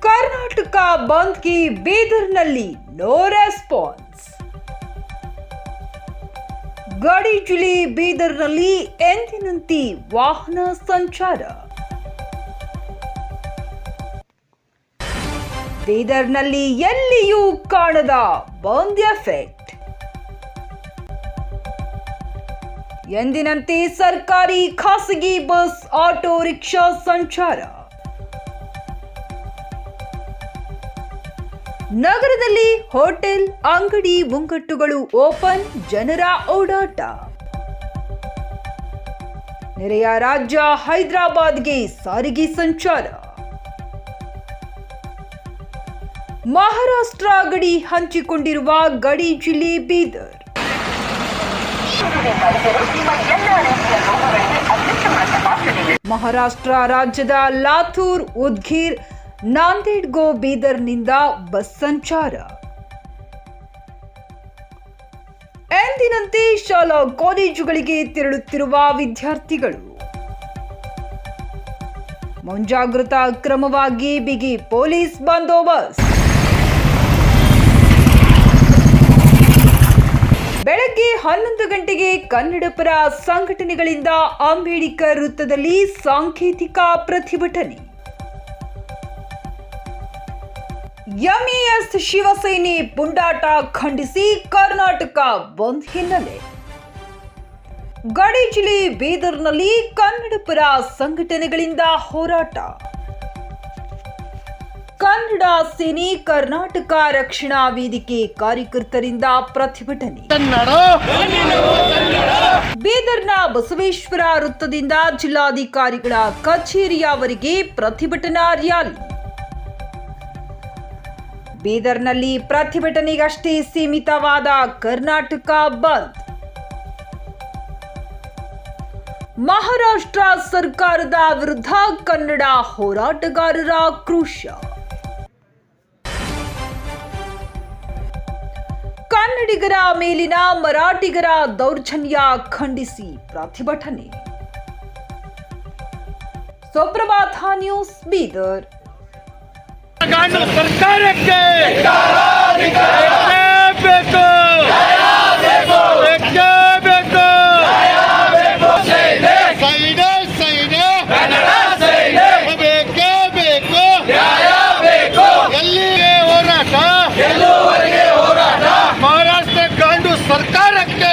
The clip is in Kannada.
ಕರ್ನಾಟಕ ಬಂದ್ಗೆ ಬೀದರ್ನಲ್ಲಿ ನೋ ರೆಸ್ಪಾನ್ಸ್ ಗಡಿಜಿಲಿ ಬೀದರ್ನಲ್ಲಿ ಎಂದಿನಂತೆ ವಾಹನ ಸಂಚಾರ. ಬೀದರ್ನಲ್ಲಿ ಎಲ್ಲಿಯೂ ಕಾಣದ ಬಂದ್ ಎಫೆಕ್ಟ್. ಎಂದಿನಂತೆ ಸರ್ಕಾರಿ ಖಾಸಗಿ ಬಸ್, ಆಟೋ, ರಿಕ್ಷಾ ಸಂಚಾರ. ನಗರದಲ್ಲಿ ಹೋಟೆಲ್ ಅಂಗಡಿ ಮುಂಗಟ್ಟುಗಳು ಓಪನ್, ಜನರ ಓಡಾಟ. ನೆರೆಯ ರಾಜ್ಯ ಹೈದರಾಬಾದ್ಗೆ ಸಾರಿಗೆ ಸಂಚಾರ. ಮಹಾರಾಷ್ಟ್ರ ಗಡಿ ಹಂಚಿಕೊಂಡಿರುವ ಗಡಿ ಜಿಲ್ಲೆ ಬೀದರ್. ಮಹಾರಾಷ್ಟ್ರ ರಾಜ್ಯದ ಲಾಥೂರ್ ಉದ್ಗೀರ್ ನಾಂದೇಡ್ ಗೋ ಬೀದರ್ನಿಂದ ಬಸ್ ಸಂಚಾರ. ಎಂದಿನಂತೆ ಶಾಲಾ ಕಾಲೇಜುಗಳಿಗೆ ತೆರಳುತ್ತಿರುವ ವಿದ್ಯಾರ್ಥಿಗಳು. ಮುಂಜಾಗ್ರತಾ ಕ್ರಮವಾಗಿ ಬಿಗಿ ಪೊಲೀಸ್ ಬಂದೋಬಸ್ತ್. ಬೆಳಗ್ಗೆ ಹನ್ನೊಂದು ಗಂಟೆಗೆ ಕನ್ನಡಪರ ಸಂಘಟನೆಗಳಿಂದ ಅಂಬೇಡ್ಕರ್ ವೃತ್ತದಲ್ಲಿ ಸಾಂಕೇತಿಕ ಪ್ರತಿಭಟನೆ. ಎಂಇಎಸ್ ಶಿವಸೇನೆ ಪುಂಡಾಟ ಖಂಡಿಸಿ ಕರ್ನಾಟಕ ಬಂದ್ ಹಿನ್ನೆಲೆ ಗಡಿ ಜಿಲ್ಲೆ ಬೀದರ್ನಲ್ಲಿ ಕನ್ನಡಪರ ಸಂಘಟನೆಗಳಿಂದ ಹೋರಾಟ ಕನ್ನಡ ಸೇನೆ ಕರ್ನಾಟಕ ರಕ್ಷಣಾ ವೇದಿಕೆ ಕಾರ್ಯಕರ್ತರಿಂದ ಪ್ರತಿಭಟನೆ ಬೀದರ್ನ ಬಸವೇಶ್ವರ ವೃತ್ತದಿಂದ ಜಿಲ್ಲಾಧಿಕಾರಿಗಳ ಕಚೇರಿಯವರೆಗೆ ಪ್ರತಿಭಟನಾ ರ್ಯಾಲಿ ಬೀದರ್ನಲ್ಲಿ ಪ್ರತಿಭಟನೆಗಷ್ಟೇ ಸೀಮಿತವಾದ ಕರ್ನಾಟಕ ಬಂದ್. ಮಹಾರಾಷ್ಟ್ರ ಸರ್ಕಾರದ ವಿರುದ್ಧ ಕನ್ನಡ ಹೋರಾಟಗಾರರ ಕ್ರೋಶ. ಕನ್ನಡಿಗರ ಮೇಲಿನ ಮರಾಠಿಗರ ದೌರ್ಜನ್ಯ ಖಂಡಿಸಿ ಪ್ರತಿಭಟನೆ. ಸುಪ್ರಭಾತ ನ್ಯೂಸ್ ಬೀದರ್. ಸರ್ಕಾರಕ್ಕೆ ಬೇಕು ಹೋರಾಟ? ಮಹಾರಾಷ್ಟ್ರ ಗಾಂಡು ಸರ್ಕಾರಕ್ಕೆ.